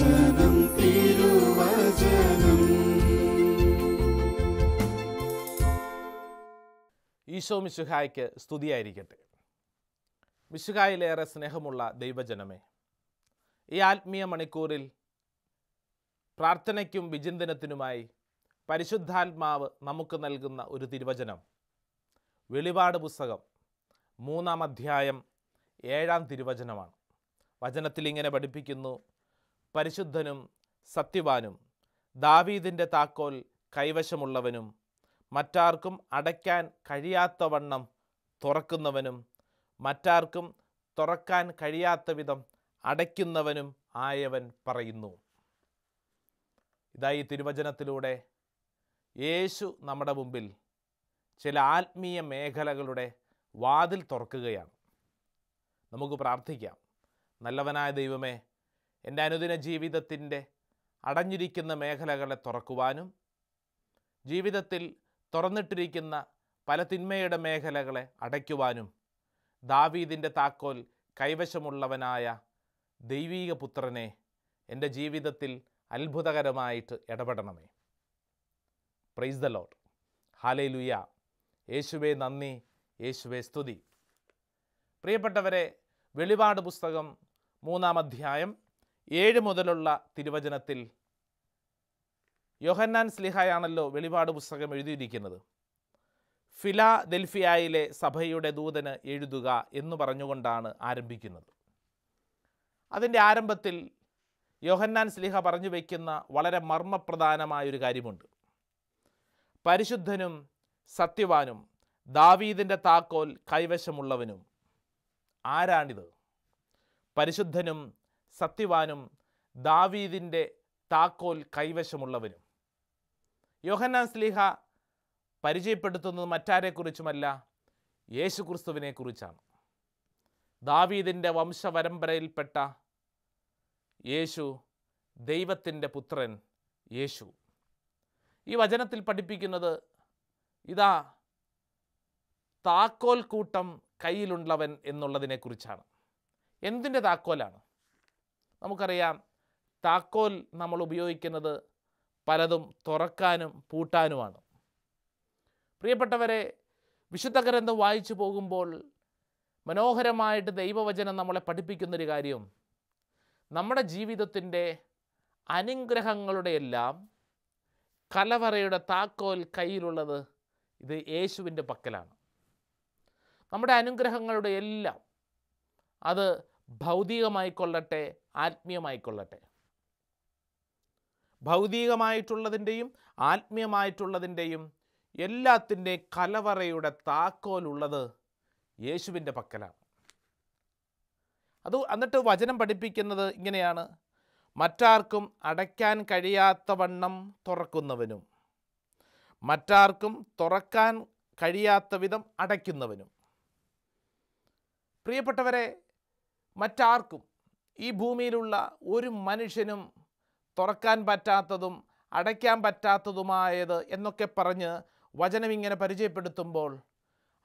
തിരുവചനം. ഈശോ മിശുഹായ്ക്ക് സ്തുതിയായിരിക്കട്ടെ. മിശുഹായിലേറെ സ്നേഹമുള്ള ദൈവജനമേ ഈ ആത്മീയ മണിക്കൂറിൽ പ്രാർത്ഥനയ്ക്കും വിചിന്തനത്തിനുമായി പരിശുദ്ധാത്മാവ് നമുക്ക് നൽകുന്ന ഒരു തിരുവചനം വെളിപാട് പുസ്തകം മൂന്നാം അധ്യായം ഏഴാം തിരുവചനമാണ്. വചനത്തിൽ ഇങ്ങനെ പഠിപ്പിക്കുന്നു പരിശുദ്ധനും സത്യവാനും ദാവീദിന്റെ താക്കോൽ കൈവശമുള്ളവനും മറ്റാർക്കും അടയ്ക്കാൻ കഴിയാത്തവണ്ണം തുറക്കുന്നവനും മറ്റാർക്കും തുറക്കാൻ കഴിയാത്ത വിധം അടയ്ക്കുന്നവനും ആയവൻ പറയുന്നു. ഇതായി തിരുവചനത്തിലൂടെ യേശു നമ്മുടെ മുമ്പിൽ ചില ആത്മീയ മേഖലകളുടെ വാതിൽ തുറക്കുകയാണ്. നമുക്ക് പ്രാർത്ഥിക്കാം. നല്ലവനായ ദൈവമേ എന്റെ അനുദിന ജീവിതത്തിന്റെ അടഞ്ഞിരിക്കുന്ന മേഖലകളെ തുറക്കുവാനും ജീവിതത്തിൽ തുറന്നിട്ടിരിക്കുന്ന പല തിന്മയുടെ മേഖലകളെ അടയ്ക്കുവാനും ദാവീദിന്റെ താക്കോൽ കൈവശമുള്ളവനായ ദൈവീക പുത്രനെ എന്റെ ജീവിതത്തിൽ അത്ഭുതകരമായിട്ട് ഇടപെടണമേ. പ്രൈസ് ദ ലോഡ് ഹാലേ ലുയ യേശുവേ നന്ദി. യേശുവേ സ്തുതി. പ്രിയപ്പെട്ടവരെ വെളിപാട് പുസ്തകം മൂന്നാം അധ്യായം ഏഴ് മുതലുള്ള തിരുവചനത്തിൽ യോഹന്നാൻ സ്ലിഹായാണല്ലോ വെളിപാട് പുസ്തകം എഴുതിയിരിക്കുന്നത്. ഫിലാദെൽഫിയായിലെ സഭയുടെ ദൂതന് എഴുതുക എന്ന് പറഞ്ഞുകൊണ്ടാണ് ആരംഭിക്കുന്നത്. അതിന്റെ ആരംഭത്തിൽ യോഹന്നാൻ സ്ലിഹ പറഞ്ഞു വയ്ക്കുന്ന വളരെ മർമ്മപ്രധാനമായൊരു കാര്യമുണ്ട്. പരിശുദ്ധനും സത്യവാനും ദാവീദിന്റെ താക്കോൽ കൈവശമുള്ളവനും ആരാണിത്? പരിശുദ്ധനും സത്യവാനും ദാവീദിന്റെ താക്കോൽ കൈവശമുള്ളവനും. യോഹന്നാൻ സ്ലീഹ പരിചയപ്പെടുത്തുന്നത് മറ്റാരെക്കുറിച്ചുമല്ല യേശു ക്രിസ്തുവിനെക്കുറിച്ചാണ് ദാവീദിന്റെ വംശപരമ്പരയിൽപ്പെട്ട യേശു ദൈവത്തിന്റെ പുത്രൻ യേശു. ഈ വചനത്തിൽ പഠിപ്പിക്കുന്നത് ഇതാ താക്കോൽ കൂട്ടം കയ്യിലുള്ളവൻ എന്നുള്ളതിനെക്കുറിച്ചാണ്. എന്തിന്റെ താക്കോലാണ്? നമുക്കറിയാം താക്കോൽ നമ്മൾ ഉപയോഗിക്കുന്നത് പലതും തുറക്കാനും പൂട്ടാനുമാണ്. പ്രിയപ്പെട്ടവരെ വിശുദ്ധ ഗ്രന്ഥം വായിച്ചു പോകുമ്പോൾ മനോഹരമായിട്ട് ദൈവവചനം നമ്മളെ പഠിപ്പിക്കുന്നൊരു കാര്യം. നമ്മുടെ ജീവിതത്തിന്റെ അനുഗ്രഹങ്ങളുടെ എല്ലാം കലവറയുടെ താക്കോൽ കയ്യിലുള്ളത് ഇത് യേശുവിന്റെ പക്കലാണ്. നമ്മുടെ അനുഗ്രഹങ്ങളുടെ എല്ലാം അത് ഭൗതികമായിക്കൊള്ളട്ടെ ആത്മീയമായിക്കൊള്ളട്ടെ. ഭൗതികമായിട്ടുള്ളതിന്റെയും ആത്മീയമായിട്ടുള്ളതിന്റെയും എല്ലാത്തിന്റെയും കലവറയുടെ താക്കോലുള്ളത് യേശുവിന്റെ പക്കലാണ്. അത് എന്നിട്ട് വചനം പഠിപ്പിക്കുന്നത് ഇങ്ങനെയാണ്. മറ്റാർക്കും അടയ്ക്കാൻ കഴിയാത്ത വണ്ണം തുറക്കുന്നവനും മറ്റാർക്കും തുറക്കാൻ കഴിയാത്ത വിധം അടയ്ക്കുന്നവനും. പ്രിയപ്പെട്ടവരെ മറ്റാർക്കും ഈ ഭൂമിയിലുള്ള ഒരു മനുഷ്യനും തുറക്കാൻ പറ്റാത്തതും അടയ്ക്കാൻ പറ്റാത്തതുമായത് എന്നൊക്കെ പറഞ്ഞ് വചനം ഇങ്ങനെ പരിചയപ്പെടുത്തുമ്പോൾ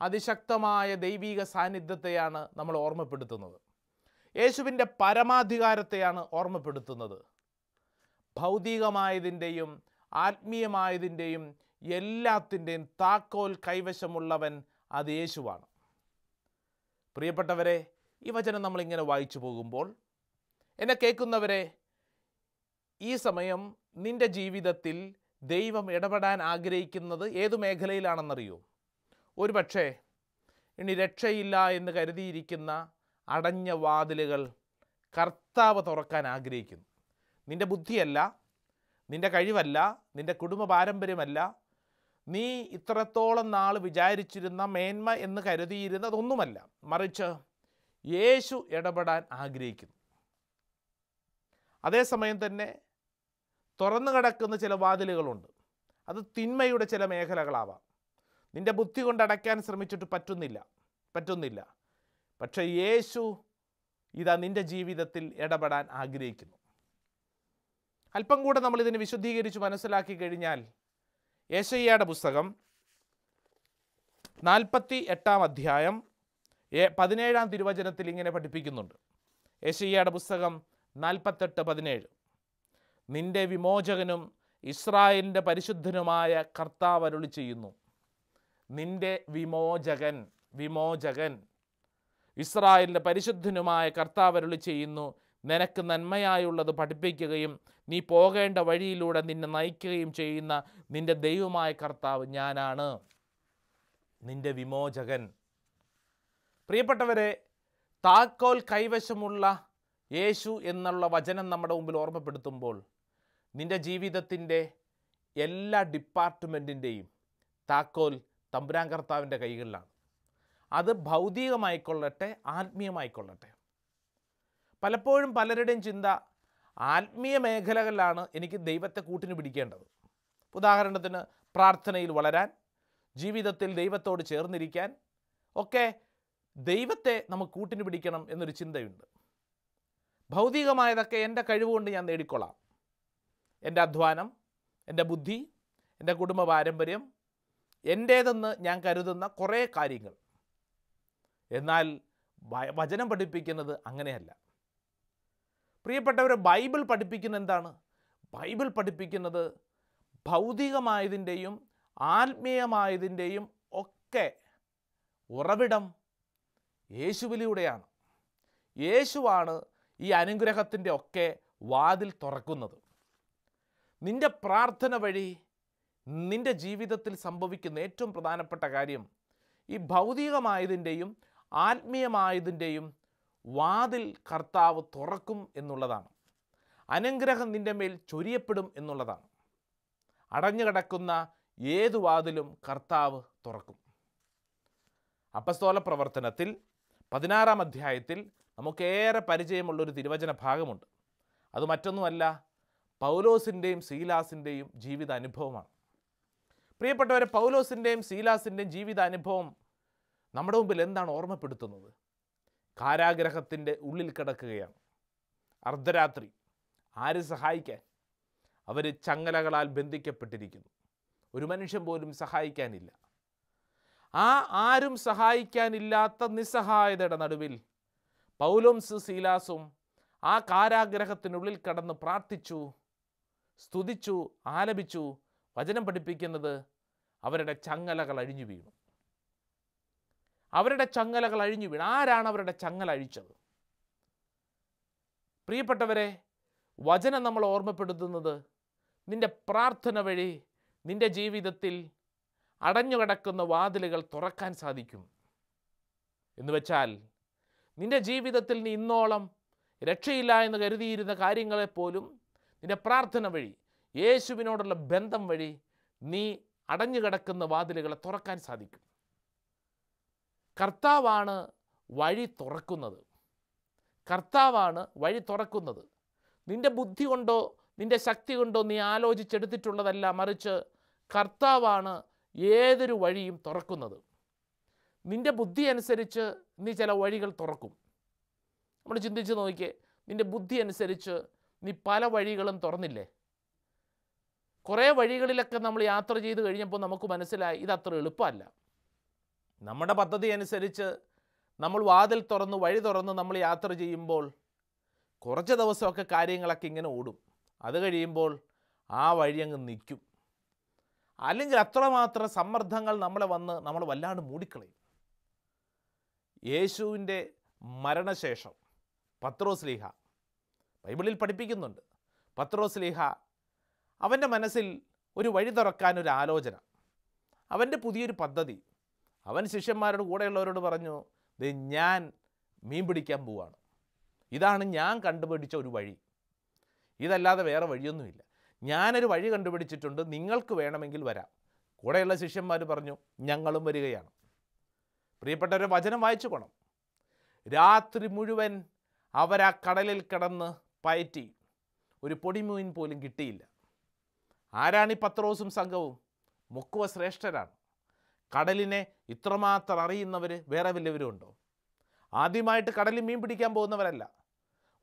അതിശക്തമായ ദൈവീക സാന്നിധ്യത്തെയാണ് നമ്മൾ ഓർമ്മപ്പെടുത്തുന്നത്. യേശുവിന്റെ പരമാധികാരത്തെയാണ് ഓർമ്മപ്പെടുത്തുന്നത്. ഭൗതികമായതിന്റെയും ആത്മീയമായതിന്റെയും എല്ലാത്തിന്റെയും താക്കോൽ കൈവശമുള്ളവൻ അത് യേശുവാണ്. പ്രിയപ്പെട്ടവരെ ഈ വചനം നമ്മളിങ്ങനെ വായിച്ചു പോകുമ്പോൾ എന്നെ കേൾക്കുന്നവരെ ഈ സമയം നിന്റെ ജീവിതത്തിൽ ദൈവം ഇടപെടാൻ ആഗ്രഹിക്കുന്നത് ഏതു മേഖലയിലാണെന്നറിയോ? ഒരുപക്ഷേ ഇനി രക്ഷയില്ല എന്ന് കരുതിയിരിക്കുന്ന അടഞ്ഞ വാതിലുകൾ കർത്താവ് തുറക്കാൻ ആഗ്രഹിക്കുന്നു. നിന്റെ ബുദ്ധിയല്ല നിന്റെ കഴിവല്ല നിന്റെ കുടുംബ പാരമ്പര്യമല്ല. നീ ഇത്രത്തോളം നാൾ വിചാരിച്ചിരുന്ന മേന്മ എന്ന് കരുതിയിരുന്നതൊന്നുമല്ല മറിച്ച് യേശു ഇടപെടാൻ ആഗ്രഹിക്കുന്നു. അതേസമയം തന്നെ തുറന്നു കിടക്കുന്ന ചില വാതിലുകളുണ്ട്. അത് തിന്മയുടെ ചില മേഖലകളാവാം. നിന്റെ ബുദ്ധി കൊണ്ട് അടയ്ക്കാൻ ശ്രമിച്ചിട്ട് പറ്റുന്നില്ല. പറ്റുന്നില്ല. പക്ഷേ യേശു ഇതാ നിന്റെ ജീവിതത്തിൽ ഇടപെടാൻ ആഗ്രഹിക്കുന്നു. അല്പം കൂടെ നമ്മൾ ഇതിനെ വിശുദ്ധീകരിച്ച് മനസ്സിലാക്കി കഴിഞ്ഞാൽ യേശയ്യയുടെ പുസ്തകം നാൽപ്പത്തി എട്ടാം അധ്യായം പതിനേഴാം തിരുവചനത്തിൽ ഇങ്ങനെ പഠിപ്പിക്കുന്നുണ്ട്. യേശയ്യയുടെ പുസ്തകം നാൽപ്പത്തെട്ട് പതിനേഴ്. നിന്റെ വിമോചകനും ഇസ്രായേലിന്റെ പരിശുദ്ധനുമായ കർത്താവ് അരുളി ചെയ്യുന്നു. നിന്റെ വിമോചകൻ വിമോചകൻ. ഇസ്രായേലിന്റെ പരിശുദ്ധനുമായ കർത്താവ് അരുളി ചെയ്യുന്നു നിനക്ക് നന്മയായുള്ളത് പഠിപ്പിക്കുകയും നീ പോകേണ്ട വഴിയിലൂടെ നിന്നെ നയിക്കുകയും ചെയ്യുന്ന നിന്റെ ദൈവമായ കർത്താവ് ഞാനാണ്. നിന്റെ വിമോചകൻ. പ്രിയപ്പെട്ടവരെ താക്കോൽ കൈവശമുള്ള യേശു എന്നുള്ള വചനം നമ്മുടെ മുമ്പിൽ ഓർമ്മപ്പെടുത്തുമ്പോൾ നിന്റെ ജീവിതത്തിന്റെ എല്ലാ ഡിപ്പാർട്ട്മെന്റിന്റെയും താക്കോൽ തമ്പുരാൻ കർത്താവിന്റെ കൈകളിലാണ്. അത് ഭൗതികമായിക്കൊള്ളട്ടെ ആത്മീയമായിക്കൊള്ളട്ടെ. പലപ്പോഴും പലരുടെയും ചിന്ത ആത്മീയ മേഖലകളിലാണ് എനിക്ക് ദൈവത്തെ കൂട്ടിന് പിടിക്കേണ്ടത്. ഉദാഹരണത്തിന് പ്രാർത്ഥനയിൽ വളരാൻ ജീവിതത്തിൽ ദൈവത്തോട് ചേർന്നിരിക്കാൻ ഒക്കെ ദൈവത്തെ നമുക്ക് കൂട്ടിന് പിടിക്കണം എന്നൊരു ചിന്തയുണ്ട്. ഭൗതികമായതൊക്കെ എന്റെ കഴിവുകൊണ്ട് ഞാൻ നേടിക്കൊള്ളാം. എന്റെ അധ്വാനം എന്റെ ബുദ്ധി എന്റെ കുടുംബ പാരമ്പര്യം എന്റേതെന്ന് ഞാൻ കരുതുന്ന കുറേ കാര്യങ്ങൾ. എന്നാൽ വചനം പഠിപ്പിക്കുന്നത് അങ്ങനെയല്ല. പ്രിയപ്പെട്ടവരെ ബൈബിൾ പഠിപ്പിക്കുന്ന എന്താണ്? ബൈബിൾ പഠിപ്പിക്കുന്നത് ഭൗതികമായതിന്റെയും ആത്മീയമായതിന്റെയും ഒക്കെ ഉറവിടം യേശുവിലൂടെയാണ്. യേശുവാണ് ഈ അനുഗ്രഹത്തിന്റെ ഒക്കെ വാതിൽ തുറക്കുന്നത്. നിന്റെ പ്രാർത്ഥന വഴി നിന്റെ ജീവിതത്തിൽ സംഭവിക്കുന്ന ഏറ്റവും പ്രധാനപ്പെട്ട കാര്യം ഈ ഭൗതികമായതിന്റെയും ആത്മീയമായതിന്റെയും വാതിൽ കർത്താവ് തുറക്കും എന്നുള്ളതാണ്. അനുഗ്രഹം നിന്റെ മേൽ ചൊരിയപ്പെടും എന്നുള്ളതാണ്. അടഞ്ഞു കിടക്കുന്ന ഏതു വാതിലും കർത്താവ് തുറക്കും. അപ്പസ്തോല പ്രവർത്തനത്തിൽ പതിനാറാം അധ്യായത്തിൽ നമുക്കേറെ പരിചയമുള്ളൊരു തിരുവചന ഭാഗമുണ്ട്. അത് മറ്റൊന്നുമല്ല പൗലോസിന്റെയും സീലാസിന്റെയും ജീവിത അനുഭവമാണ് പ്രിയപ്പെട്ടവരെ പൗലോസിന്റെയും സീലാസിന്റെയും ജീവിത അനുഭവം നമ്മുടെ മുമ്പിൽ എന്താണ് ഓർമ്മപ്പെടുത്തുന്നത്? കാരാഗ്രഹത്തിന്റെ ഉള്ളിൽ കിടക്കുകയാണ്. അർദ്ധരാത്രി ആര് സഹായിക്കാൻ? അവർ ചങ്ങലകളാൽ ബന്ധിക്കപ്പെട്ടിരിക്കുന്നു. ഒരു മനുഷ്യൻ പോലും സഹായിക്കാനില്ല. ആ ആരും സഹായിക്കാനില്ലാത്ത നിസ്സഹായതയുടെ നടുവിൽ പൗലോംസ് സീലാസും ആ കാരാഗ്രഹത്തിനുള്ളിൽ കടന്ന് പ്രാർത്ഥിച്ചു സ്തുതിച്ചു ആലപിച്ചു വചനം പഠിപ്പിക്കുന്നത് അവരുടെ ചങ്ങലകൾ അഴിഞ്ഞു വീണു. അവരുടെ ചങ്ങലകൾ അഴിഞ്ഞു വീണു. ആരാണ് അവരുടെ ചങ്ങല അഴിച്ചത്? പ്രിയപ്പെട്ടവരെ വചനം നമ്മൾ ഓർമ്മപ്പെടുത്തുന്നത് നിന്റെ പ്രാർത്ഥന വഴി നിന്റെ ജീവിതത്തിൽ അടഞ്ഞുകിടക്കുന്ന വാതിലുകൾ തുറക്കാൻ സാധിക്കും. എന്ന് വെച്ചാൽ നിന്റെ ജീവിതത്തിൽ നീ ഇന്നോളം രക്ഷയില്ല എന്ന് കരുതിയിരുന്ന കാര്യങ്ങളെപ്പോലും നിന്റെ പ്രാർത്ഥന വഴി യേശുവിനോടുള്ള ബന്ധം വഴി നീ അടഞ്ഞുകിടക്കുന്ന വാതിലുകളെ തുറക്കാൻ സാധിക്കും. കർത്താവാണ് വഴി തുറക്കുന്നത്. കർത്താവാണ് വഴി തുറക്കുന്നത്. നിന്റെ ബുദ്ധി കൊണ്ടോ നിന്റെ ശക്തി കൊണ്ടോ നീ ആലോചിച്ചെടുത്തിട്ടുള്ളതല്ല മറിച്ച് കർത്താവാണ് ഏതൊരു വഴിയും തുറക്കുന്നത്. നിന്റെ ബുദ്ധി അനുസരിച്ച് നീ ചില വഴികൾ തുറക്കും. നമ്മൾ ചിന്തിച്ച് നോക്കിയേ നിന്റെ ബുദ്ധി അനുസരിച്ച് നീ പല വഴികളും തുറന്നില്ലേ? കുറേ വഴികളിലൊക്കെ നമ്മൾ യാത്ര ചെയ്ത് കഴിഞ്ഞപ്പോൾ നമുക്ക് മനസ്സിലായി ഇത് അത്ര എളുപ്പമല്ല. നമ്മുടെ പദ്ധതി അനുസരിച്ച് നമ്മൾ വാതിൽ തുറന്ന് വഴി തുറന്ന് നമ്മൾ യാത്ര ചെയ്യുമ്പോൾ കുറച്ച് ദിവസമൊക്കെ കാര്യങ്ങളൊക്കെ ഇങ്ങനെ ഓടും. അത് കഴിയുമ്പോൾ ആ വഴി അങ്ങ് നിൽക്കും. അല്ലെങ്കിൽ അത്രമാത്രം സമ്മർദ്ദങ്ങൾ നമ്മളെ വന്ന് നമ്മൾ വല്ലാണ്ട് മൂടിക്കളയും. യേശുവിന്റെ മരണശേഷം. പത്രോസ്ലീഹ ബൈബിളിൽ പഠിപ്പിക്കുന്നുണ്ട്. പത്രോസ്ലീഹ അവന്റെ മനസ്സിൽ ഒരു വഴി തുറക്കാൻ ഒരു ആലോചന. അവന്റെ പുതിയൊരു പദ്ധതി. അവൻ ശിഷ്യന്മാരോട് കൂടെയുള്ളവരോട് പറഞ്ഞു ഇത് ഞാൻ മീൻ പിടിക്കാൻ പോവാണ്. ഇതാണ് ഞാൻ കണ്ടുപിടിച്ച ഒരു വഴി. ഇതല്ലാതെ വേറെ വഴിയൊന്നുമില്ല. ഞാനൊരു വഴി കണ്ടുപിടിച്ചിട്ടുണ്ട്. നിങ്ങൾക്ക് വേണമെങ്കിൽ വരാം. കൂടെയുള്ള ശിഷ്യന്മാർ പറഞ്ഞു ഞങ്ങളും വരികയാണ്. പ്രിയപ്പെട്ടവരെ വചനം വായിച്ചു പോകണം രാത്രി മുഴുവൻ അവരാ കടലിൽ കിടന്ന് പയറ്റി. ഒരു പൊടിമീൻ പോലും കിട്ടിയില്ല. ആരാണ് ഈ പത്രോസും സംഘവും? മുക്കുവ ശ്രേഷ്ഠരാണ്. കടലിനെ ഇത്രമാത്രം അറിയുന്നവർ വേറെ വലിയവരും ഉണ്ടോ? ആദ്യമായിട്ട് കടലിൽ മീൻ പിടിക്കാൻ പോകുന്നവരല്ല.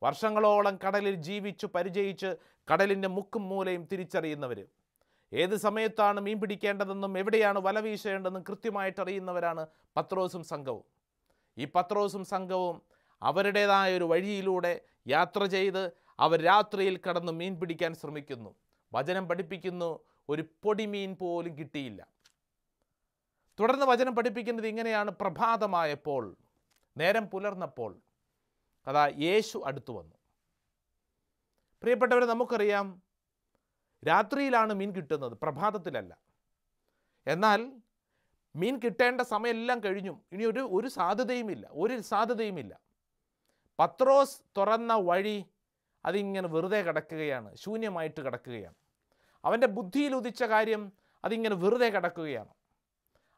വർഷങ്ങളോളം കടലിൽ ജീവിച്ചു പരിചയിച്ച് കടലിന്റെ മുക്കും മൂലയും തിരിച്ചറിയുന്നവർ ഏത് സമയത്താണ് മീൻ പിടിക്കേണ്ടതെന്നും എവിടെയാണ് വല വീശേണ്ടതെന്നും കൃത്യമായിട്ട് അറിയുന്നവരാണ് പത്രോസും സംഘവും. ഈ പത്രോസും സംഘവും അവരുടേതായ ഒരു വഴിയിലൂടെ യാത്ര ചെയ്ത് അവർ രാത്രിയിൽ കടന്ന് മീൻ പിടിക്കാൻ ശ്രമിക്കുന്നു. വചനം പഠിപ്പിക്കുന്നു. ഒരു പൊടിമീൻ പോലും കിട്ടിയില്ല. തുടർന്ന് വചനം പഠിപ്പിക്കുന്നത് ഇങ്ങനെയാണ്. പ്രഭാതമായപ്പോൾ നേരം പുലർന്നപ്പോൾ അതാ യേശു അടുത്തു വന്നു. പ്രിയപ്പെട്ടവരെ നമുക്കറിയാം രാത്രിയിലാണ് മീൻ കിട്ടുന്നത് പ്രഭാതത്തിലല്ല. എന്നാൽ മീൻ കിട്ടേണ്ട സമയമെല്ലാം കഴിഞ്ഞു. ഇനി ഒരു ഒരു സാധ്യതയുമില്ല ഒരു സാധ്യതയുമില്ല. പത്രോസ് തുറന്ന വഴി അതിങ്ങനെ വെറുതെ കിടക്കുകയാണ് ശൂന്യമായിട്ട് കിടക്കുകയാണ്. അവന്റെ ബുദ്ധിയിൽ ഉദിച്ച കാര്യം അതിങ്ങനെ വെറുതെ കിടക്കുകയാണ്.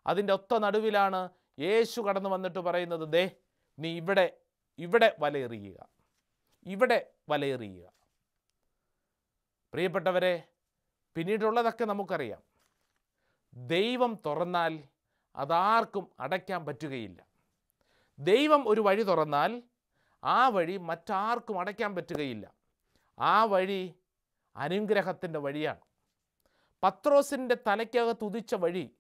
അതിന്റെ ഒത്ത നടുവിലാണ് യേശു കടന്നു വന്നിട്ട് പറയുന്നത് ദേ നീ ഇവിടെ ഇവിടെ വലയെറിയുക. ഇവിടെ വലയെറിയുക. പ്രിയപ്പെട്ടവരെ പിന്നീടുള്ളതൊക്കെ നമുക്കറിയാം. ദൈവം തുറന്നാൽ അതാർക്കും അടയ്ക്കാൻ പറ്റുകയില്ല. ദൈവം ഒരു വഴി തുറന്നാൽ ആ വഴി മറ്റാർക്കും അടയ്ക്കാൻ പറ്റുകയില്ല. ആ വഴി അനുഗ്രഹത്തിന്റെ വഴിയാണ്. പത്രോസിന്റെ തലയ്ക്കകത്ത് ഉദിച്ച വഴി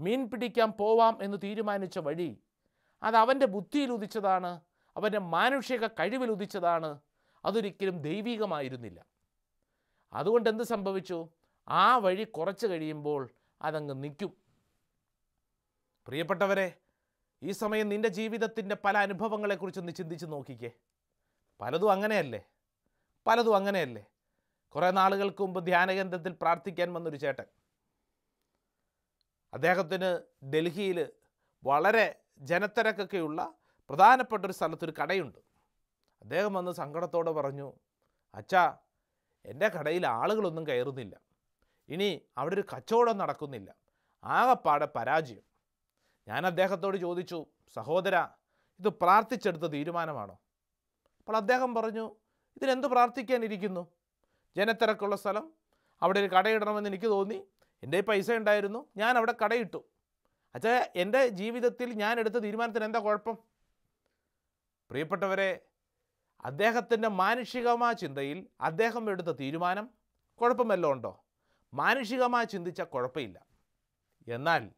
മീൻ പിടിക്കാൻ പോവാം എന്ന് തീരുമാനിച്ച വഴി അത് അവന്റെ ബുദ്ധിയിൽ ഉദിച്ചതാണ് അവന്റെ മാനുഷിക കഴിവിൽ ഉദിച്ചതാണ് അതൊരിക്കലും ദൈവികമായിരുന്നില്ല. അതുകൊണ്ട് എന്ത് സംഭവിച്ചു? ആ വഴി കുറച്ച് കഴിയുമ്പോൾ അതങ്ങ് നിൽക്കും. പ്രിയപ്പെട്ടവരെ ഈ സമയം നിന്റെ ജീവിതത്തിന്റെ പല അനുഭവങ്ങളെക്കുറിച്ച് ഒന്ന് ചിന്തിച്ച് നോക്കിക്കേ. പലതും അങ്ങനെയല്ലേ? പലതും അങ്ങനെയല്ലേ? കുറേ നാളുകൾക്ക് മുമ്പ് ധ്യാനകേന്ദ്രത്തിൽ പ്രാർത്ഥിക്കാൻ വന്നൊരു ചേട്ടൻ. അദ്ദേഹത്തിന് ഡൽഹിയിൽ വളരെ ജനത്തിരക്കൊക്കെയുള്ള പ്രധാനപ്പെട്ട ഒരു സ്ഥലത്തൊരു കടയുണ്ട്. അദ്ദേഹം വന്ന് സങ്കടത്തോടെ പറഞ്ഞു അച്ഛാ എന്റെ കടയിൽ ആളുകളൊന്നും കയറുന്നില്ല. ഇനി അവിടെ ഒരു കച്ചവടം നടക്കുന്നില്ല. ആകപ്പാടെ പരാജയം. ഞാൻ അദ്ദേഹത്തോട് ചോദിച്ചു സഹോദര ഇത് പ്രാർത്ഥിച്ചെടുത്ത തീരുമാനമാണോ? അപ്പോൾ അദ്ദേഹം പറഞ്ഞു ഇതിനെന്ത് പ്രാർത്ഥിക്കാനിരിക്കുന്നു? ജനത്തിരക്കുള്ള സ്ഥലം അവിടെ ഒരു കടയിടണമെന്ന് എനിക്ക് തോന്നി എന്റെ പൈസ ഉണ്ടായിരുന്നു ഞാൻ അവിടെ കടയിട്ടു. അച്ഛാ എന്റെ ജീവിതത്തിൽ ഞാൻ എടുത്ത തീരുമാനത്തിന് എന്താ കുഴപ്പം? പ്രിയപ്പെട്ടവരെ അദ്ദേഹത്തിന്റെ മാനുഷികമായ ചിന്തയിൽ അദ്ദേഹം എടുത്ത തീരുമാനം കുഴപ്പമല്ലോ ഉണ്ടോ? മാനുഷികമായി ചിന്തിച്ചാൽ കുഴപ്പമില്ല. എന്നാൽ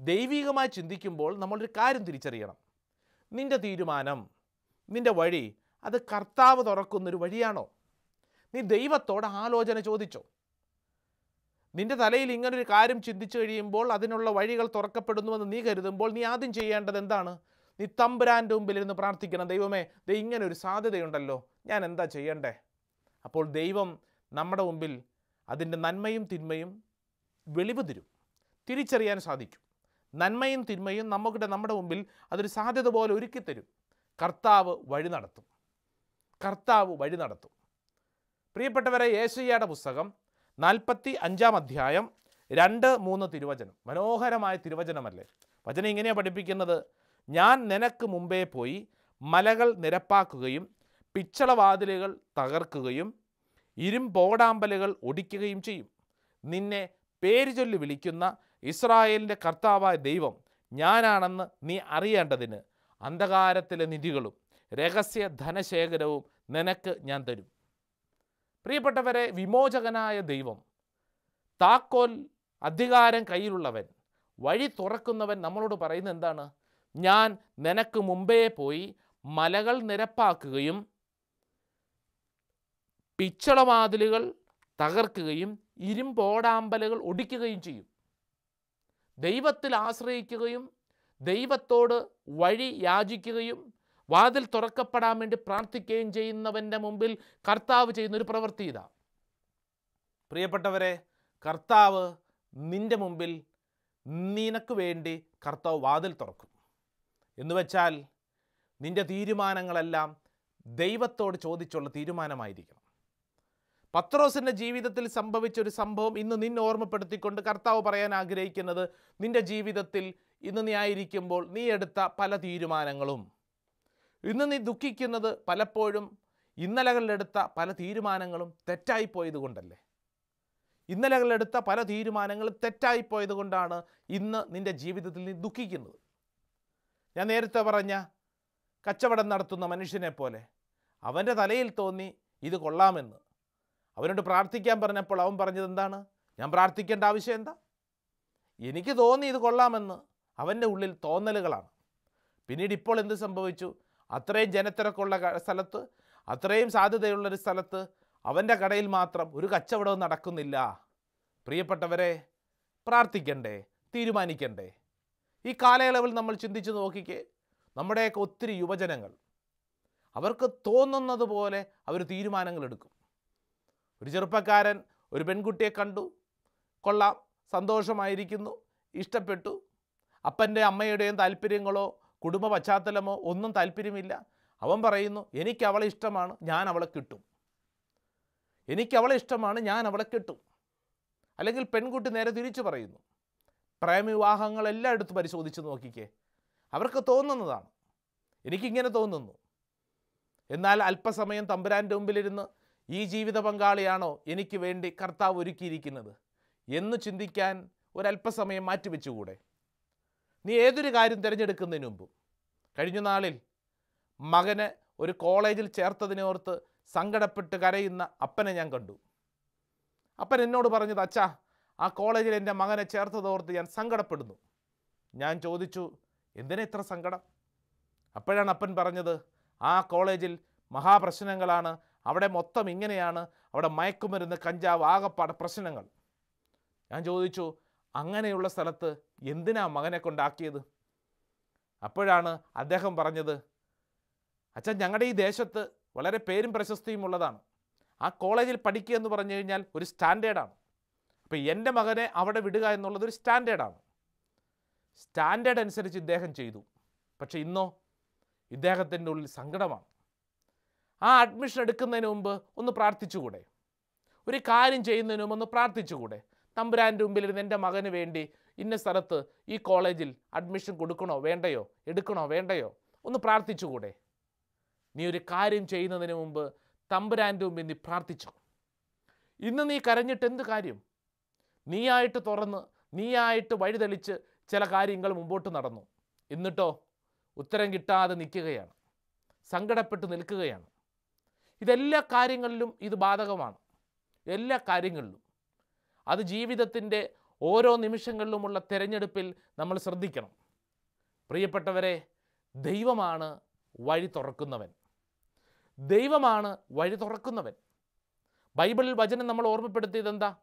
ദൈവികമായി ചിന്തിക്കുമ്പോൾ നമ്മളൊരു കാര്യം തിരിച്ചറിയണം. നിന്റെ തീരുമാനം നിന്റെ വഴി അത് കർത്താവ് തുറക്കുന്നൊരു വഴിയാണോ? നീ ദൈവത്തോട് ആലോചന ചോദിച്ചോ? നിന്റെ തലയിൽ ഇങ്ങനൊരു കാര്യം ചിന്തിച്ചു കഴിയുമ്പോൾ അതിനുള്ള വഴികൾ തുറക്കപ്പെടുന്നുവെന്ന് നീ കരുതുമ്പോൾ നീ ആദ്യം ചെയ്യേണ്ടത് എന്താണ്? നീ തമ്പുരാന്റെ മുമ്പിൽ ഇരുന്ന് പ്രാർത്ഥിക്കണം. ദൈവമേ ദൈ ഇങ്ങനൊരു സാധ്യതയുണ്ടല്ലോ. ഞാൻ എന്താ ചെയ്യണ്ടേ? അപ്പോൾ ദൈവം നമ്മുടെ മുമ്പിൽ അതിന്റെ നന്മയും തിന്മയും വെളിവ് തരും. തിരിച്ചറിയാൻ സാധിക്കും. നന്മയും തിന്മയും നമുക്കിടെ നമ്മുടെ മുമ്പിൽ അതൊരു സാധ്യത പോലെ ഒരുക്കി തരും. കർത്താവ് വഴി നടത്തും. കർത്താവ് വഴി നടത്തും. പ്രിയപ്പെട്ടവരെ യേശയ്യയുടെ പുസ്തകം നാൽപ്പത്തി അഞ്ചാം അധ്യായം രണ്ട് മൂന്ന് തിരുവചനം. മനോഹരമായ തിരുവചനമല്ലേ? വചനം ഇങ്ങനെയാണ് പഠിപ്പിക്കുന്നത്. ഞാൻ നിനക്ക് മുമ്പേ പോയി മലകൾ നിരപ്പാക്കുകയും പിച്ചളവാതിലുകൾ തകർക്കുകയും ഇരുമ്പോടാമ്പലുകൾ ഒടിക്കുകയും ചെയ്യും. നിന്നെ പേര് ചൊല്ലി വിളിക്കുന്ന ഇസ്രായേലിന്റെ കർത്താവായ ദൈവം ഞാനാണെന്ന് നീ അറിയേണ്ടതിന് അന്ധകാരത്തിലെ നിധികളും രഹസ്യ ധനശേഖരവും നിനക്ക് ഞാൻ തരും. പ്രിയപ്പെട്ടവരെ വിമോചകനായ ദൈവം താക്കോൽ അധികാരം കയ്യിലുള്ളവൻ വഴി തുറക്കുന്നവൻ നമ്മളോട് പറയുന്നത് എന്താണ്? ഞാൻ നിനക്ക് മുമ്പേ പോയി മലകൾ നിരപ്പാക്കുകയും പിച്ചളവാതിലുകൾ തകർക്കുകയും ഇരുമ്പോടാമ്പലുകൾ ഒടിക്കുകയും ചെയ്യും. ദൈവത്തിൽ ആശ്രയിക്കുകയും ദൈവത്തോട് വഴി യാചിക്കുകയും വാതിൽ തുറക്കപ്പെടാൻ വേണ്ടി പ്രാർത്ഥിക്കുകയും ചെയ്യുന്നവന്റെ മുമ്പിൽ കർത്താവ് ചെയ്യുന്നൊരു പ്രവൃത്തി ഇതാ. പ്രിയപ്പെട്ടവരെ കർത്താവ് നിന്റെ മുമ്പിൽ നിനക്ക് വേണ്ടി കർത്താവ് വാതിൽ തുറക്കും. എന്നുവെച്ചാൽ നിന്റെ തീരുമാനങ്ങളെല്ലാം ദൈവത്തോട് ചോദിച്ചുള്ള തീരുമാനമായിരിക്കണം പത്രോസിന്റെ ജീവിതത്തിൽ സംഭവിച്ച ഒരു സംഭവം ഇന്ന് നിന്നെ ഓർമ്മപ്പെടുത്തിക്കൊണ്ട് കർത്താവ് പറയാൻ ആഗ്രഹിക്കുന്നത് നിന്റെ ജീവിതത്തിൽ ഇന്ന് നീ ആയിരിക്കുമ്പോൾ നീ എടുത്ത പല തീരുമാനങ്ങളും. ഇന്ന് നീ ദുഃഖിക്കുന്നത് പലപ്പോഴും ഇന്നലകളിലെടുത്ത പല തീരുമാനങ്ങളും തെറ്റായിപ്പോയത് കൊണ്ടല്ലേ ഇന്നലകളിലെടുത്ത പല തീരുമാനങ്ങളും തെറ്റായിപ്പോയത് കൊണ്ടാണ് ഇന്ന് നിന്റെ ജീവിതത്തിൽ നീ ദുഃഖിക്കുന്നത്. ഞാൻ നേരത്തെ പറഞ്ഞ കച്ചവടം നടത്തുന്ന മനുഷ്യനെ പോലെ അവന്റെ തലയിൽ തോന്നി ഇത് കൊള്ളാമെന്ന്. അവനോട് പ്രാർത്ഥിക്കാൻ പറഞ്ഞപ്പോൾ അവൻ പറഞ്ഞത് എന്താണ്? ഞാൻ പ്രാർത്ഥിക്കേണ്ട ആവശ്യം എന്താ? എനിക്ക് തോന്നി ഇത് കൊള്ളാമെന്ന് അവന്റെ ഉള്ളിൽ തോന്നലുകളാണ്. പിന്നീട് ഇപ്പോൾ എന്ത് സംഭവിച്ചു? അത്രയും ജനത്തിരക്കുള്ള സ്ഥലത്ത് അത്രയും സാധ്യതയുള്ളൊരു സ്ഥലത്ത് അവന്റെ കടയിൽ മാത്രം ഒരു കച്ചവടവും നടക്കുന്നില്ല. പ്രിയപ്പെട്ടവരെ പ്രാർത്ഥിക്കണ്ടേ തീരുമാനിക്കണ്ടേ? ഈ കാലയളവിൽ നമ്മൾ ചിന്തിച്ചു നോക്കിക്കേ നമ്മുടെയൊക്കെ ഒത്തിരി യുവജനങ്ങൾ അവർക്ക് തോന്നുന്നത് പോലെ അവർ തീരുമാനങ്ങൾ എടുക്കും ഒരു ചെറുപ്പക്കാരൻ ഒരു പെൺകുട്ടിയെ കണ്ടു. കൊള്ളാം. സന്തോഷമായിരിക്കുന്നു. ഇഷ്ടപ്പെട്ടു. അപ്പന്റെ അമ്മയുടെയും താല്പര്യങ്ങളോ കുടുംബ പശ്ചാത്തലമോ ഒന്നും താല്പര്യമില്ല. അവൻ പറയുന്നു എനിക്ക് അവളെ ഇഷ്ടമാണ്. ഞാൻ അവളെ കിട്ടും. എനിക്ക് അവളെ ഇഷ്ടമാണ്. ഞാൻ അവളെ കിട്ടും. അല്ലെങ്കിൽ പെൺകുട്ടി നേരെ തിരിച്ചു പറയുന്നു പ്രേമവിവാഹങ്ങൾ എല്ലായിടത്തും പരിശോധിച്ച് നോക്കിക്കേ. അവർക്ക് തോന്നുന്നതാണ്. എനിക്കിങ്ങനെ തോന്നുന്നു. എന്നാൽ അല്പസമയം തമ്പുരാന്റെ മുമ്പിലിരുന്ന് ഈ ജീവിത പങ്കാളിയാണോ എനിക്ക് വേണ്ടി കർത്താവ് ഒരുക്കിയിരിക്കുന്നത്? എന്ന് ചിന്തിക്കാൻ ഒരല്പസമയം മാറ്റിവെച്ചുകൂടെ? നീ ഏതൊരു കാര്യം തിരഞ്ഞെടുക്കുന്നതിന് മുമ്പും? കഴിഞ്ഞ നാളിൽ മകനെ ഒരു കോളേജിൽ ചേർത്തതിനെ ഓർത്ത് സങ്കടപ്പെട്ട് കരയുന്ന അപ്പനെ ഞാൻ കണ്ടു. അപ്പൻ എന്നോട് പറഞ്ഞത് അച്ഛാ ആ കോളേജിൽ എന്റെ മകനെ ചേർത്തതോർത്ത് ഞാൻ സങ്കടപ്പെടുന്നു. ഞാൻ ചോദിച്ചു എന്തിനാ ഇത്ര സങ്കടം? അപ്പോഴാണ് അപ്പൻ പറഞ്ഞത് ആ കോളേജിൽ മഹാപ്രശ്നങ്ങളാണ് അവിടെ മൊത്തം ഇങ്ങനെയാണ്. അവിടെ മയക്കുമരുന്ന് കഞ്ചാവ് ആകപ്പാടെ പ്രശ്നങ്ങൾ. ഞാൻ ചോദിച്ചു അങ്ങനെയുള്ള സ്ഥലത്ത് എന്തിനാ മകനെ കൊണ്ടാക്കിയത്? അപ്പോഴാണ് അദ്ദേഹം പറഞ്ഞത് അച്ഛൻ ഞങ്ങളുടെ ഈ ദേശത്ത് വളരെ പേരും പ്രശസ്തിയും ഉള്ളതാണ്. ആ കോളേജിൽ പഠിക്കുക എന്ന് പറഞ്ഞു കഴിഞ്ഞാൽ ഒരു സ്റ്റാൻഡേർഡാണ്. അപ്പോൾ എന്റെ മകനെ അവിടെ വിടുക എന്നുള്ളത് ഒരു സ്റ്റാൻഡേർഡാണ്. സ്റ്റാൻഡേർഡ് അനുസരിച്ച് ഇദ്ദേഹം ചെയ്തു. പക്ഷേ ഇന്നോ ഇദ്ദേഹത്തിന്റെ ഉള്ളിൽ സങ്കടമാണ്. ആ അഡ്മിഷൻ എടുക്കുന്നതിന് മുമ്പ് ഒന്ന് പ്രാർത്ഥിച്ചുകൂടെ? ഒരു കാര്യം ചെയ്യുന്നതിന് മുമ്പ് ഒന്ന് പ്രാർത്ഥിച്ചുകൂടെ? തമ്പുരാന്റെ മുമ്പിലിരുന്ന് എന്റെ മകന് വേണ്ടി ഇന്ന സ്ഥലത്ത് ഈ കോളേജിൽ അഡ്മിഷൻ കൊടുക്കണോ വേണ്ടയോ? എടുക്കണോ വേണ്ടയോ? ഒന്ന് പ്രാർത്ഥിച്ചുകൂടെ? നീ ഒരു കാര്യം ചെയ്യുന്നതിന് മുമ്പ് തമ്പുരാന്റെ മുമ്പിൽ നീ പ്രാർത്ഥിച്ചു. ഇന്ന് നീ കരഞ്ഞിട്ട് എന്ത് കാര്യം? നീയായിട്ട് തുറന്ന് നീയായിട്ട് വഴിതെളിച്ച് ചില കാര്യങ്ങൾ മുമ്പോട്ട് നടന്നു. എന്നിട്ടോ? ഉത്തരം കിട്ടാതെ നിൽക്കുകയാണ്. സങ്കടപ്പെട്ട് നിൽക്കുകയാണ്. ഇതെല്ലാ കാര്യങ്ങളിലും ഇത് ബാധകമാണ്. എല്ലാ കാര്യങ്ങളിലും. അത് ജീവിതത്തിന്റെ ഓരോ നിമിഷങ്ങളിലുമുള്ള തിരഞ്ഞെടുപ്പിൽ നമ്മൾ ശ്രദ്ധിക്കണം. പ്രിയപ്പെട്ടവരെ ദൈവമാണ് വഴി തുറക്കുന്നവൻ. ദൈവമാണ് വഴി തുറക്കുന്നവൻ. ബൈബിളിൽ വചനം നമ്മൾ ഓർമ്മപ്പെടുത്തിയത് എന്താ?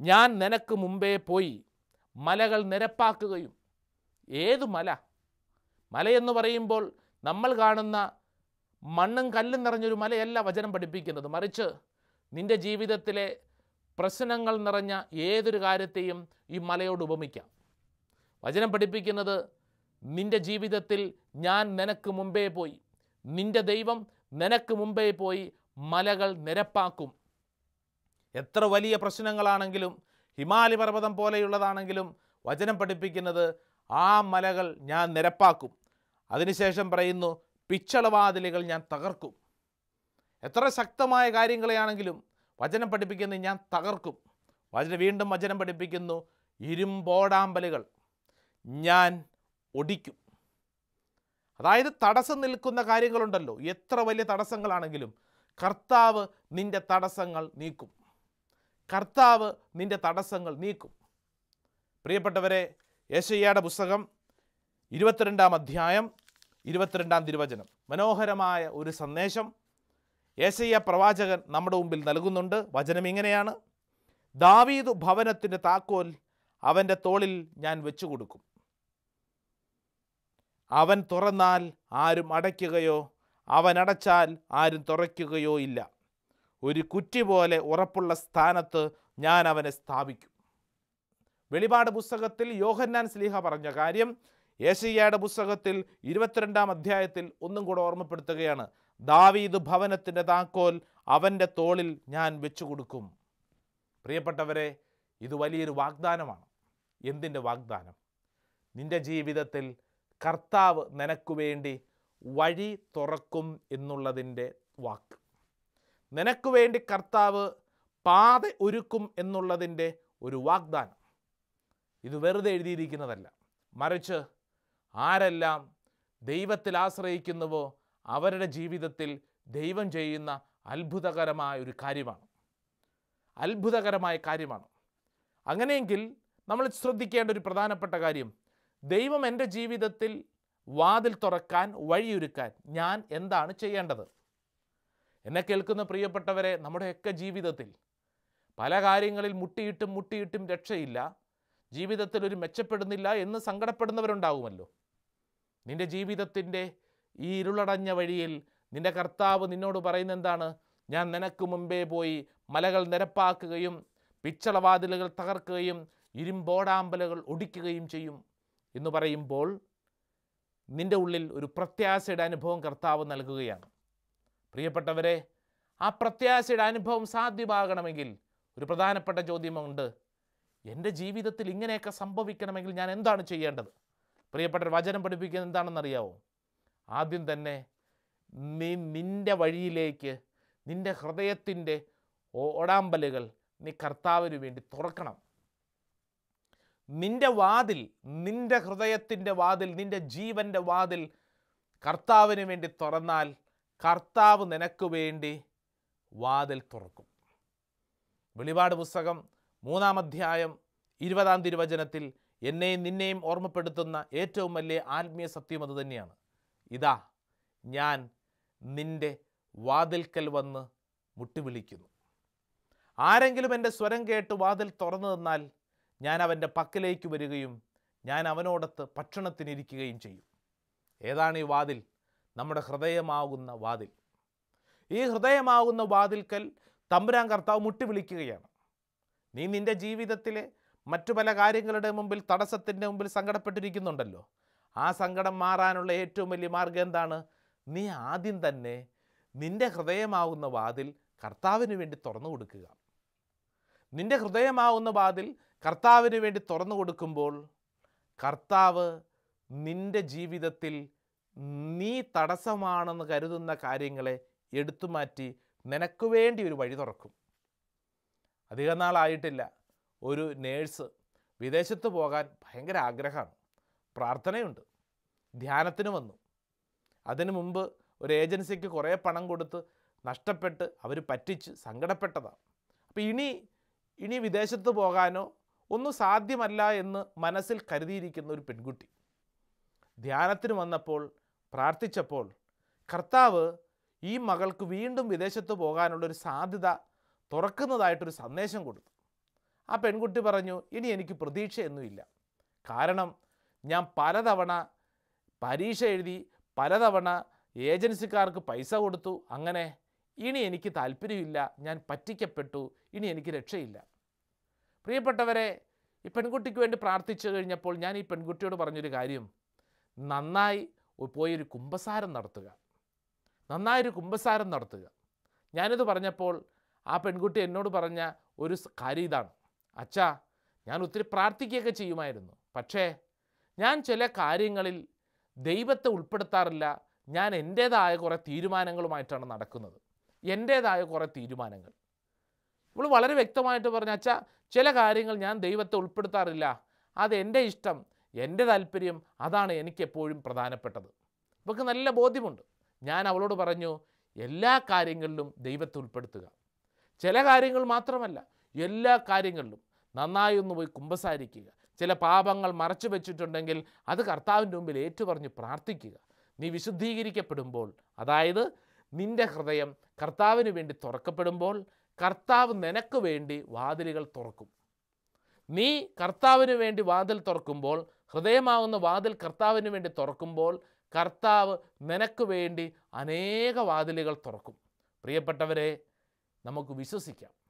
ഞാൻ നിനക്ക് മുമ്പേ പോയി മലകൾ നിരപ്പാക്കുകയും. ഏത് മല? മലയെന്ന് പറയുമ്പോൾ നമ്മൾ കാണുന്ന മണ്ണും കല്ലും നിറഞ്ഞൊരു മലയല്ല വചനം പഠിപ്പിക്കുന്നത്. മറിച്ച് നിന്റെ ജീവിതത്തിലെ പ്രശ്നങ്ങൾ നിറഞ്ഞ ഏതൊരു കാര്യത്തെയും ഈ മലയോട് ഉപമിക്കാം. വചനം പഠിപ്പിക്കുന്നത് നിന്റെ ജീവിതത്തിൽ ഞാൻ നിനക്ക് മുമ്പേ പോയി നിന്റെ ദൈവം നിനക്ക് മുമ്പേ പോയി മലകൾ നിരപ്പാക്കും. എത്ര വലിയ പ്രശ്നങ്ങളാണെങ്കിലും ഹിമാലയ പർവതം പോലെയുള്ളതാണെങ്കിലും വചനം പഠിപ്പിക്കുന്നത് ആ മലകൾ ഞാൻ നിരപ്പാക്കും. അതിനുശേഷം പറയുന്നു പിച്ചളവാതിലുകൾ ഞാൻ തകർക്കും. എത്ര ശക്തമായ കാര്യങ്ങളെയാണെങ്കിലും വചനം പഠിപ്പിക്കുന്നത് ഞാൻ തകർക്കും. വചനം വീണ്ടും വചനം പഠിപ്പിക്കുന്നു. ഇരുമ്പോടാമ്പലുകൾ ഞാൻ ഒടിക്കും. അതായത് തടസ്സം നിൽക്കുന്ന കാര്യങ്ങളുണ്ടല്ലോ. എത്ര വലിയ തടസ്സങ്ങളാണെങ്കിലും കർത്താവ് നിന്റെ തടസ്സങ്ങൾ നീക്കും. കർത്താവ് നിന്റെ തടസ്സങ്ങൾ നീക്കും. പ്രിയപ്പെട്ടവരെ യേശയ്യയുടെ പുസ്തകം ഇരുപത്തിരണ്ടാം അധ്യായം ഇരുപത്തിരണ്ടാം തിരുവചനം. മനോഹരമായ ഒരു സന്ദേശം ഏശയ്യ പ്രവാചകൻ നമ്മുടെ മുമ്പിൽ നൽകുന്നുണ്ട്. വചനം ഇങ്ങനെയാണ്. ദാവീദ് ഭവനത്തിന്റെ താക്കോൽ അവന്റെ തോളിൽ ഞാൻ വെച്ചു കൊടുക്കും. അവൻ തുറന്നാൽ ആരും അടയ്ക്കുകയോ അവൻ അടച്ചാൽ ആരും തുറയ്ക്കുകയോ ഇല്ല. ഒരു കുറ്റി പോലെ ഉറപ്പുള്ള സ്ഥാനത്ത് ഞാൻ അവനെ സ്ഥാപിക്കും. വെളിപാട് പുസ്തകത്തിൽ യോഹന്നാൻ സ്ലീഹ പറഞ്ഞ കാര്യം യേശയ്യയുടെ പുസ്തകത്തിൽ ഇരുപത്തിരണ്ടാം അധ്യായത്തിൽ ഒന്നും കൂടെ ഓർമ്മപ്പെടുത്തുകയാണ്. ദാവീദ് ഭവനത്തിന്റെ താക്കോൽ അവന്റെ തോളിൽ ഞാൻ വെച്ചു കൊടുക്കും. പ്രിയപ്പെട്ടവരെ ഇത് വലിയൊരു വാഗ്ദാനമാണ്. എന്തിന്റെ വാഗ്ദാനം? നിന്റെ ജീവിതത്തിൽ കർത്താവ് നിനക്ക് വേണ്ടി വഴി തുറക്കും എന്നുള്ളതിന്റെ വാക്ക്. നിനക്ക് വേണ്ടി കർത്താവ് പാത ഒരുക്കും എന്നുള്ളതിന്റെ ഒരു വാഗ്ദാനം. ഇത് വെറുതെ എഴുതിയിരിക്കുന്നതല്ല. മറിച്ച് ആരെല്ലാം ദൈവത്തിൽ ആശ്രയിക്കുന്നുവോ അവരുടെ ജീവിതത്തിൽ ദൈവം ചെയ്യുന്ന അത്ഭുതകരമായ ഒരു കാര്യമാണ്. അത്ഭുതകരമായ കാര്യമാണ്. അങ്ങനെയെങ്കിൽ നമ്മൾ ശ്രദ്ധിക്കേണ്ട ഒരു പ്രധാനപ്പെട്ട കാര്യം ദൈവം എന്റെ ജീവിതത്തിൽ വാതിൽ തുറക്കാൻ വഴിയൊരുക്കാൻ ഞാൻ എന്താണ് ചെയ്യേണ്ടത്? എന്നെ കേൾക്കുന്ന പ്രിയപ്പെട്ടവരെ നമ്മുടെയൊക്കെ ജീവിതത്തിൽ പല കാര്യങ്ങളിൽ മുട്ടിയിട്ടും മുട്ടിയിട്ടും രക്ഷയില്ല ജീവിതത്തിൽ ഒരു മെച്ചപ്പെടുന്നില്ല എന്ന് സങ്കടപ്പെടുന്നവരുണ്ടാകുമല്ലോ നിന്റെ ജീവിതത്തിന്റെ ഈ ഇരുളടഞ്ഞ വഴിയിൽ നിന്റെ കർത്താവ് നിന്നോട് പറയുന്ന എന്താണ് ഞാൻ നിനക്ക് മുമ്പേ പോയി മലകൾ നിരപ്പാക്കുകയും പിച്ചളവാതിലുകൾ തകർക്കുകയും ഇരുമ്പോടാമ്പലുകൾ ഒടിക്കുകയും ചെയ്യും എന്ന് പറയുമ്പോൾ നിന്റെ ഉള്ളിൽ ഒരു പ്രത്യാശയുടെ അനുഭവം കർത്താവ് നൽകുകയാണ്. പ്രിയപ്പെട്ടവരെ ആ പ്രത്യാശയുടെ അനുഭവം സാധ്യമാകണമെങ്കിൽ ഒരു പ്രധാനപ്പെട്ട ചോദ്യമുണ്ട്. എന്റെ ജീവിതത്തിൽ ഇങ്ങനെയൊക്കെ സംഭവിക്കണമെങ്കിൽ ഞാൻ എന്താണ് ചെയ്യേണ്ടത്? പ്രിയപ്പെട്ട വചനം പഠിപ്പിക്കുന്നത് എന്താണെന്നറിയാവോ? ആദ്യം തന്നെ നീ നിന്റെ വഴിയിലേക്ക് നിന്റെ ഹൃദയത്തിന്റെ ഓടാമ്പലുകൾ നീ കർത്താവിന് വേണ്ടി തുറക്കണം. നിന്റെ വാതിൽ നിന്റെ ഹൃദയത്തിന്റെ വാതിൽ നിന്റെ ജീവന്റെ വാതിൽ കർത്താവിന് വേണ്ടി തുറന്നാൽ കർത്താവ് നിനക്ക് വേണ്ടി വാതിൽ തുറക്കും. വെളിപാട് പുസ്തകം മൂന്നാം അധ്യായം ഇരുപതാം തിരുവചനത്തിൽ എന്നെയും നിന്നെയും ഓർമ്മപ്പെടുത്തുന്ന ഏറ്റവും വലിയ ആത്മീയ സത്യം അത് തന്നെയാണ്. ഇതാ ഞാൻ നിന്റെ വാതിൽക്കൽ വന്ന് മുട്ടിവിളിക്കുന്നു. ആരെങ്കിലും എന്റെ സ്വരം കേട്ട് വാതിൽ തുറന്നു തന്നാൽ ഞാൻ അവന്റെ പക്കലേക്ക് വരികയും ഞാൻ അവനോടൊത്ത് ഭക്ഷണത്തിനിരിക്കുകയും ചെയ്യും. ഏതാണ് ഈ വാതിൽ? നമ്മുടെ ഹൃദയമാകുന്ന വാതിൽ. ഈ ഹൃദയമാകുന്ന വാതിൽക്കൽ തമ്പുരാൻ കർത്താവ് മുട്ടി വിളിക്കുകയാണ് നീ നിന്റെ ജീവിതത്തിലെ മറ്റു പല കാര്യങ്ങളുടെ മുമ്പിൽ തടസ്സത്തിന്റെ മുമ്പിൽ സങ്കടപ്പെട്ടിരിക്കുന്നുണ്ടല്ലോ. ആ സങ്കടം മാറാനുള്ള ഏറ്റവും വലിയ മാർഗം എന്താണ്? നീ ആദ്യം തന്നെ നിന്റെ ഹൃദയമാവുന്ന വാതിൽ കർത്താവിന് വേണ്ടി തുറന്നു കൊടുക്കുക. നിന്റെ ഹൃദയമാവുന്ന വാതിൽ കർത്താവിന് വേണ്ടി തുറന്നു കൊടുക്കുമ്പോൾ കർത്താവ് നിന്റെ ജീവിതത്തിൽ നീ തടസ്സമാണെന്ന് കരുതുന്ന കാര്യങ്ങളെ എടുത്തു മാറ്റി നിനക്ക് വേണ്ടി ഒരു വഴി തുറക്കും. അധിക നാളായിട്ടില്ല. ഒരു നേഴ്സ് വിദേശത്ത് പോകാൻ ഭയങ്കര ആഗ്രഹമാണ്. പ്രാർത്ഥനയുണ്ട്. ധ്യാനത്തിന് വന്നു. അതിനു മുമ്പ് ഒരു ഏജൻസിക്ക് കുറേ പണം കൊടുത്ത് നഷ്ടപ്പെട്ട് അവർ പറ്റിച്ച് സങ്കടപ്പെട്ടതാണ്. അപ്പോൾ ഇനി ഇനി വിദേശത്ത് പോകാനോ ഒന്നും സാധ്യമല്ല എന്ന് മനസ്സിൽ കരുതിയിരിക്കുന്ന ഒരു പെൺകുട്ടി ധ്യാനത്തിന് വന്നപ്പോൾ പ്രാർത്ഥിച്ചപ്പോൾ കർത്താവ് ഈ മകൾക്ക് വീണ്ടും വിദേശത്ത് പോകാനുള്ളൊരു സാധ്യത തുറക്കുന്നതായിട്ടൊരു സന്ദേശം കൊടുത്തു. ആ പെൺകുട്ടി പറഞ്ഞു ഇനി എനിക്ക് പ്രതീക്ഷയൊന്നുമില്ല. കാരണം ഞാൻ പലതവണ പരീക്ഷ എഴുതി പലതവണ ഏജൻസിക്കാർക്ക് പൈസ കൊടുത്തു. അങ്ങനെ ഇനി എനിക്ക് താല്പര്യമില്ല. ഞാൻ പറ്റിക്കപ്പെട്ടു. ഇനി എനിക്ക് രക്ഷയില്ല. പ്രിയപ്പെട്ടവരെ ഈ പെൺകുട്ടിക്ക് വേണ്ടി പ്രാർത്ഥിച്ചു കഴിഞ്ഞപ്പോൾ ഞാൻ ഈ പെൺകുട്ടിയോട് പറഞ്ഞൊരു കാര്യം. നന്നായി പോയൊരു കുംഭസാരം നടത്തുക. നന്നായൊരു കുംഭസാരം നടത്തുക. ഞാനിത് പറഞ്ഞപ്പോൾ ആ പെൺകുട്ടി എന്നോട് പറഞ്ഞ ഒരു കാര്യം ഇതാണ്. അച്ഛാ ഞാൻ ഒത്തിരി പ്രാർത്ഥിക്കുകയൊക്കെ ചെയ്യുമായിരുന്നു. പക്ഷേ ഞാൻ ചില കാര്യങ്ങളിൽ ദൈവത്തെ ഉൾപ്പെടുത്താറില്ല. ഞാൻ എന്റേതായ കുറേ തീരുമാനങ്ങളുമായിട്ടാണ് നടക്കുന്നത്. എന്റേതായ കുറേ തീരുമാനങ്ങൾ. ഇവൾ വളരെ വ്യക്തമായിട്ട് പറഞ്ഞ അച്ഛാ ചില കാര്യങ്ങൾ ഞാൻ ദൈവത്തെ ഉൾപ്പെടുത്താറില്ല. അത് എന്റെ ഇഷ്ടം എന്റെ താല്പര്യം അതാണ് എനിക്കെപ്പോഴും പ്രധാനപ്പെട്ടത്. ഇവൾക്ക് നല്ല ബോധ്യമുണ്ട്. ഞാൻ അവളോട് പറഞ്ഞു എല്ലാ കാര്യങ്ങളിലും ദൈവത്തെ ഉൾപ്പെടുത്തുക. ചില കാര്യങ്ങൾ മാത്രമല്ല എല്ലാ കാര്യങ്ങളിലും നന്നായി ഒന്ന് പോയി കുമ്പസാരിക്കുക. ചില പാപങ്ങൾ മറച്ചു വെച്ചിട്ടുണ്ടെങ്കിൽ അത് കർത്താവിന്റെ മുമ്പിൽ ഏറ്റുപറഞ്ഞ് പ്രാർത്ഥിക്കുക. നീ വിശുദ്ധീകരിക്കപ്പെടുമ്പോൾ അതായത് നിന്റെ ഹൃദയം കർത്താവിന് വേണ്ടി തുറക്കപ്പെടുമ്പോൾ കർത്താവ് നിനക്ക് വേണ്ടി വാതിലുകൾ തുറക്കും. നീ കർത്താവിന് വേണ്ടി വാതിൽ തുറക്കുമ്പോൾ ഹൃദയമാവുന്ന വാതിൽ കർത്താവിന് വേണ്ടി തുറക്കുമ്പോൾ കർത്താവ് നിനക്ക് വേണ്ടി അനേക വാതിലുകൾ തുറക്കും. പ്രിയപ്പെട്ടവരെ നമുക്ക് വിശ്വസിക്കാം.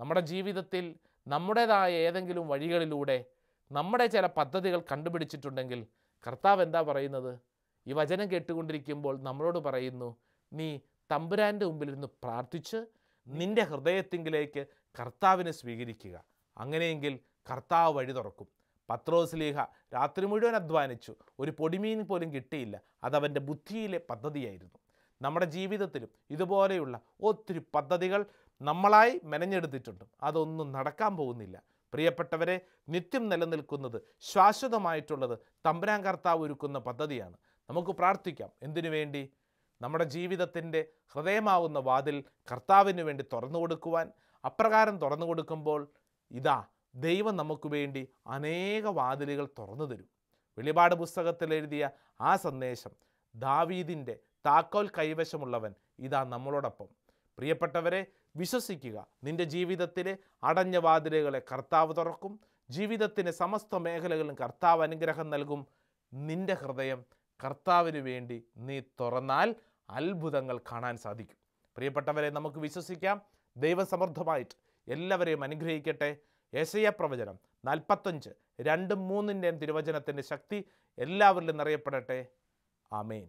നമ്മുടെ ജീവിതത്തിൽ നമ്മുടേതായ ഏതെങ്കിലും വഴികളിലൂടെ നമ്മുടെ ചില പദ്ധതികൾ കണ്ടുപിടിച്ചിട്ടുണ്ടെങ്കിൽ കർത്താവ് എന്താ പറയുന്നത്? ഈ വചനം കേട്ടുകൊണ്ടിരിക്കുമ്പോൾ നമ്മളോട് പറയുന്നു നീ തമ്പുരാന്റെ മുമ്പിലിരുന്ന് പ്രാർത്ഥിച്ച് നിന്റെ ഹൃദയത്തിങ്കിലേക്ക് കർത്താവിനെ സ്വീകരിക്കുക. അങ്ങനെയെങ്കിൽ കർത്താവ് വഴി തുറക്കും. പത്രോസ്ലീഹ രാത്രി മുഴുവൻ അധ്വാനിച്ചു. ഒരു പൊടിമീൻ പോലും കിട്ടിയില്ല. അതവന്റെ ബുദ്ധിയിലെ പദ്ധതിയായിരുന്നു. നമ്മുടെ ജീവിതത്തിലും ഇതുപോലെയുള്ള ഒത്തിരി പദ്ധതികൾ നമ്മളായി മെനഞ്ഞെടുത്തിട്ടുണ്ട്. അതൊന്നും നടക്കാൻ പോകുന്നില്ല. പ്രിയപ്പെട്ടവരെ നിത്യം നിലനിൽക്കുന്നത് ശാശ്വതമായിട്ടുള്ളത് തമ്പുരാൻ കർത്താവ് ഒരുക്കുന്ന പദ്ധതിയാണ്. നമുക്ക് പ്രാർത്ഥിക്കാം. എന്തിനു വേണ്ടി? നമ്മുടെ ജീവിതത്തിന്റെ ഹൃദയമാവുന്ന വാതിൽ കർത്താവിന് വേണ്ടി തുറന്നു കൊടുക്കുവാൻ. അപ്രകാരം തുറന്നു കൊടുക്കുമ്പോൾ ഇതാ ദൈവം നമുക്ക് വേണ്ടി അനേക വാതിലുകൾ തുറന്നു തരും. വെളിപാട് പുസ്തകത്തിൽ എഴുതിയ ആ സന്ദേശം ദാവീദിന്റെ താക്കോൽ കൈവശമുള്ളവൻ ഇതാ നമ്മളോടൊപ്പം. പ്രിയപ്പെട്ടവരെ വിശ്വസിക്കുക. നിന്റെ ജീവിതത്തിലെ അടഞ്ഞ വാതിലുകളെ കർത്താവ് തുറക്കും. ജീവിതത്തിന്റെ സമസ്ത മേഖലകളിലും കർത്താവ് അനുഗ്രഹം നൽകും. നിന്റെ ഹൃദയം കർത്താവിന് വേണ്ടി നീ തുറന്നാൽ അത്ഭുതങ്ങൾ കാണാൻ സാധിക്കും. പ്രിയപ്പെട്ടവരെ നമുക്ക് വിശ്വസിക്കാം. ദൈവസമൃദ്ധമായിട്ട് എല്ലാവരെയും അനുഗ്രഹിക്കട്ടെ. യശയ പ്രവചനം നാൽപ്പത്തഞ്ച് രണ്ടും മൂന്നിന്റെയും തിരുവചനത്തിന്റെ ശക്തി എല്ലാവരിലും നിറയപ്പെടട്ടെ. ആമേൻ.